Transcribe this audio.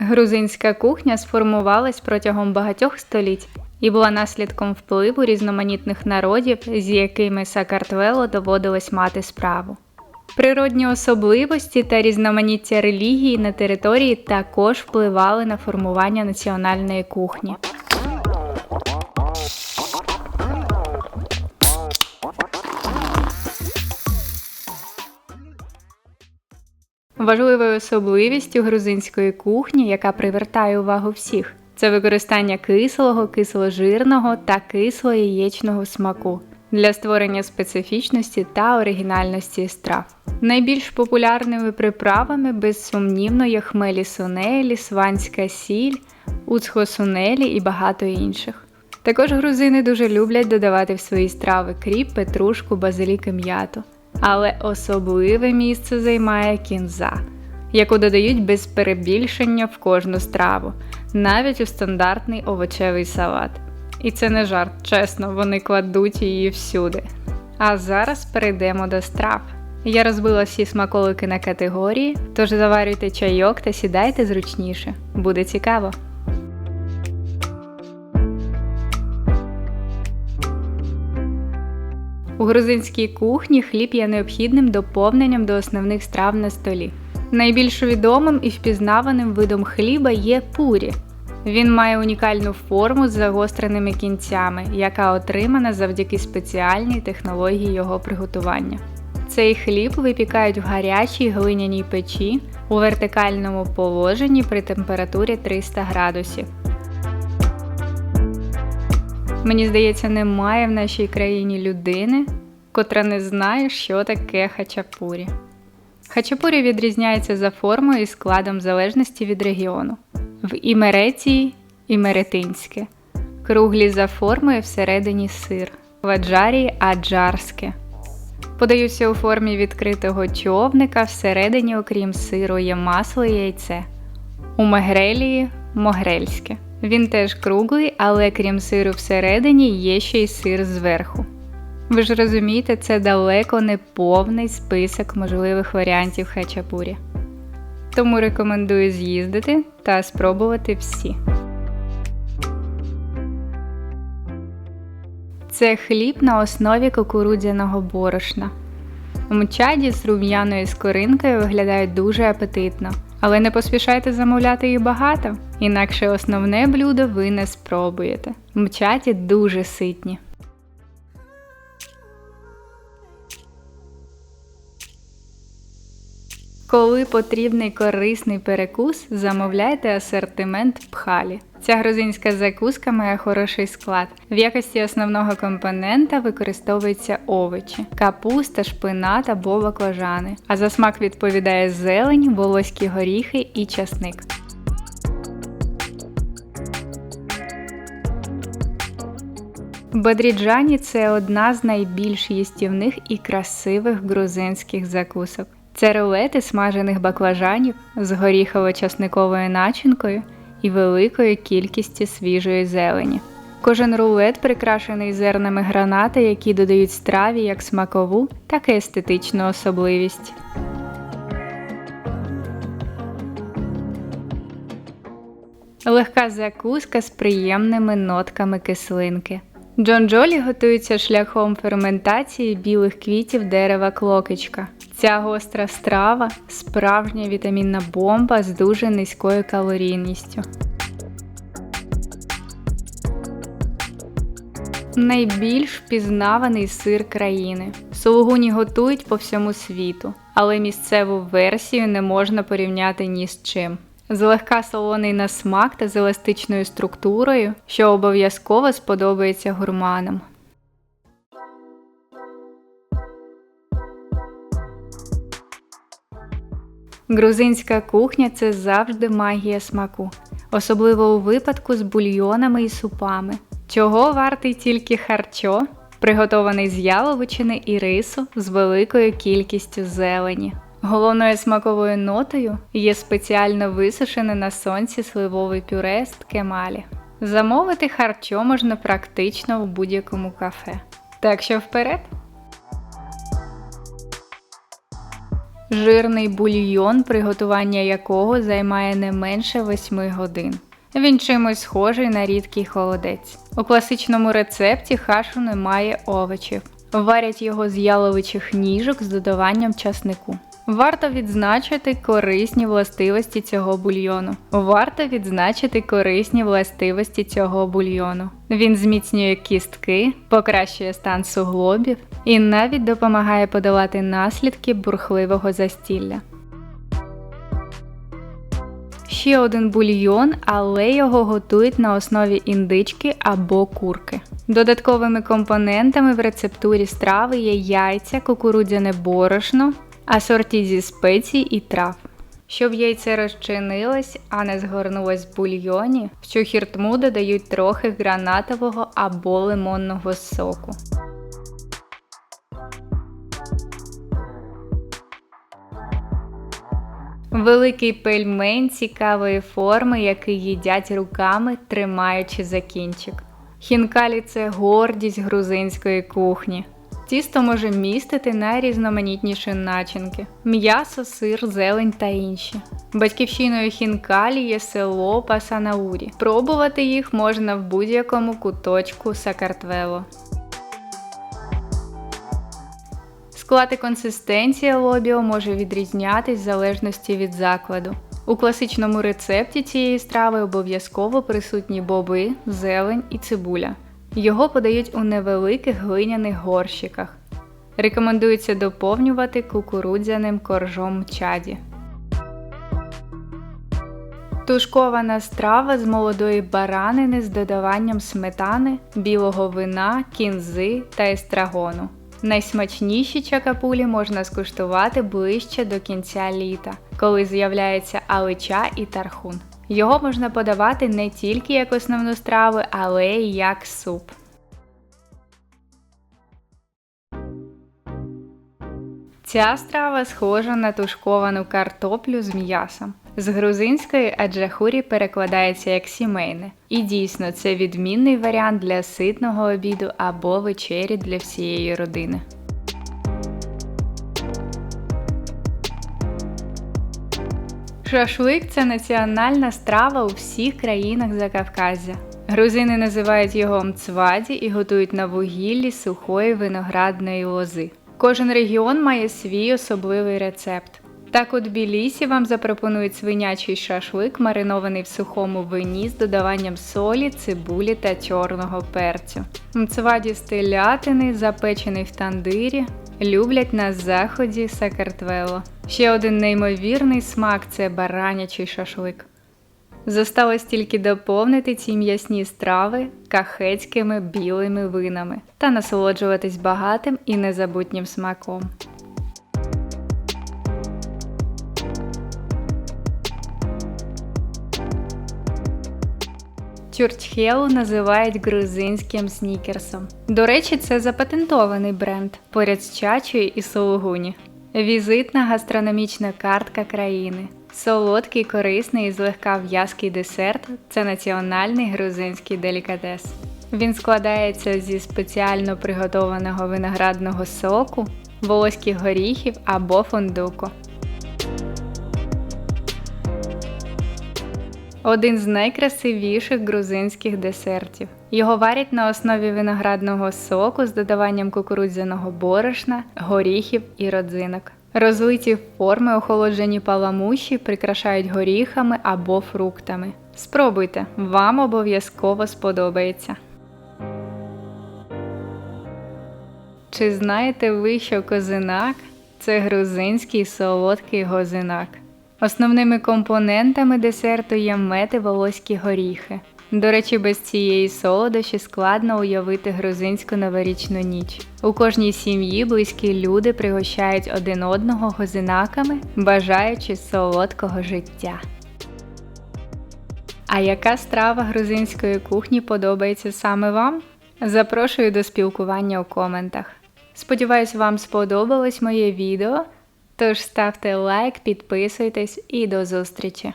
Грузинська кухня сформувалась протягом багатьох століть і була наслідком впливу різноманітних народів, з якими Сакартвело доводилось мати справу. Природні особливості та різноманіття релігії на території також впливали на формування національної кухні. Важливою особливістю грузинської кухні, яка привертає увагу всіх, це використання кислого, кисложирного та кисло-яєчного смаку для створення специфічності та оригінальності страв. Найбільш популярними приправами безсумнівно є хмелі сунелі, сванська сіль, уцхосунелі і багато інших. Також грузини дуже люблять додавати в свої страви кріп, петрушку, базилік і м'яту. Але особливе місце займає кінза, яку додають без перебільшення в кожну страву, навіть у стандартний овочевий салат. І це не жарт, чесно, вони кладуть її всюди. А зараз перейдемо до страв. Я розбила всі смаколики на категорії, тож заварюйте чайок та сідайте зручніше. Буде цікаво! У грузинській кухні хліб є необхідним доповненням до основних страв на столі. Найбільш відомим і впізнаваним видом хліба є пурі. Він має унікальну форму з загостреними кінцями, яка отримана завдяки спеціальній технології його приготування. Цей хліб випікають в гарячій глиняній печі у вертикальному положенні при температурі 300 градусів. Мені здається, немає в нашій країні людини, котра не знає, що таке хачапурі. Хачапурі відрізняється за формою і складом залежності від регіону. В Імеретії імеретинське, круглі за формою всередині сир, в Аджарії аджарське. Подаються у формі відкритого човника, всередині, окрім сиру, є масло і яйце. У Мегрелії могрельське. Він теж круглий, але крім сиру всередині є ще й сир зверху. Ви ж розумієте, це далеко не повний список можливих варіантів хачапурі. Тому рекомендую з'їздити та спробувати всі. Це хліб на основі кукурудзяного борошна. Мчаді з рум'яною скоринкою виглядають дуже апетитно, але не поспішайте замовляти їх багато, інакше основне блюдо ви не спробуєте. Мчаті дуже ситні. Коли потрібний корисний перекус, замовляйте асортимент пхалі. Ця грузинська закуска має хороший склад. В якості основного компонента використовуються овочі, капуста, шпинат або баклажани. А за смак відповідає зелень, волоські горіхи і часник. Бадріджані це одна з найбільш їстівних і красивих грузинських закусок. Це рулети смажених баклажанів з горіхово-часниковою начинкою і великою кількістю свіжої зелені. Кожен рулет прикрашений зернами гранати, які додають страві як смакову, так і естетичну особливість. Легка закуска з приємними нотками кислинки. Джонджолі готується шляхом ферментації білих квітів дерева клокичка. Ця гостра страва справжня вітамінна бомба з дуже низькою калорійністю. Найбільш впізнаваний сир країни. Сулугуні готують по всьому світу, але місцеву версію не можна порівняти ні з чим. Злегка солоний на смак та з еластичною структурою, що обов'язково сподобається гурманам. Грузинська кухня це завжди магія смаку, особливо у випадку з бульйонами і супами. Чого вартий тільки харчо, приготований з яловичини і рису з великою кількістю зелені. Головною смаковою нотою є спеціально висушене на сонці сливове пюре з ткемалі. Замовити харчо можна практично в будь-якому кафе. Так що вперед! Жирний бульйон, приготування якого займає не менше 8 годин. Він чимось схожий на рідкий холодець. У класичному рецепті хашу немає овочів. Варять його з яловичих ніжок з додаванням часнику. Варто відзначити корисні властивості цього бульйону. Варто відзначити корисні властивості цього бульйону. Він зміцнює кістки, покращує стан суглобів і навіть допомагає подолати наслідки бурхливого застілля. Ще один бульйон, але його готують на основі індички або курки. Додатковими компонентами в рецептурі страви є яйця, кукурудзяне борошно, асорті зі спецій і трав. Щоб яйце розчинилось, а не згорнулось в бульйоні, в цю хіртму додають трохи гранатового або лимонного соку. Великий пельмень цікавої форми, який їдять руками, тримаючи за кінчик. Хінкалі це гордість грузинської кухні. Тісто може містити найрізноманітніші начинки: м'ясо, сир, зелень та інші. Батьківщиною хінкалі є село Пасанаурі. Пробувати їх можна в будь-якому куточку Сакартвело. Склад і консистенція лобіо може відрізнятись в залежності від закладу. У класичному рецепті цієї страви обов'язково присутні боби, зелень і цибуля. Його подають у невеликих глиняних горщиках. Рекомендується доповнювати кукурудзяним коржом чаді. Тушкована страва з молодої баранини з додаванням сметани, білого вина, кінзи та естрагону. Найсмачніші чакапулі можна скуштувати ближче до кінця літа, коли з'являється алича і тархун. Його можна подавати не тільки як основну страву, але й як суп. Ця страва схожа на тушковану картоплю з м'ясом. З грузинської аджахурі перекладається як сімейне. І дійсно, це відмінний варіант для ситного обіду або вечері для всієї родини. Шашлик це національна страва у всіх країнах Закавказя. Грузини називають його мцваді і готують на вугіллі сухої виноградної лози. Кожен регіон має свій особливий рецепт. Так у Тбілісі вам запропонують свинячий шашлик, маринований в сухому вині з додаванням солі, цибулі та чорного перцю. Мцваді з телятини, запечений в тандирі, люблять на заході Сакартвело. Ще один неймовірний смак це баранячий шашлик. Зосталось тільки доповнити ці м'ясні страви кахецькими білими винами та насолоджуватись багатим і незабутнім смаком. Чурчхелу називають грузинським снікерсом. До речі, це запатентований бренд поряд з чачою і сологуні. Візитна гастрономічна картка країни. Солодкий, корисний і злегка в'язкий десерт це національний грузинський делікатес. Він складається зі спеціально приготованого виноградного соку, волоських горіхів або фундуку. Один з найкрасивіших грузинських десертів. Його варять на основі виноградного соку з додаванням кукурудзяного борошна, горіхів і родзинок. Розлиті форми охолоджені паламуші прикрашають горіхами або фруктами. Спробуйте, вам обов'язково сподобається. Чи знаєте ви, що козинак це грузинський солодкий гозинак? Основними компонентами десерту є мед і волоські горіхи. До речі, без цієї солодощі складно уявити грузинську новорічну ніч. У кожній сім'ї близькі люди пригощають один одного гозинаками, бажаючи солодкого життя. А яка страва грузинської кухні подобається саме вам? Запрошую до спілкування у коментах. Сподіваюсь, вам сподобалось моє відео. Тож ставте лайк, підписуйтесь і до зустрічі!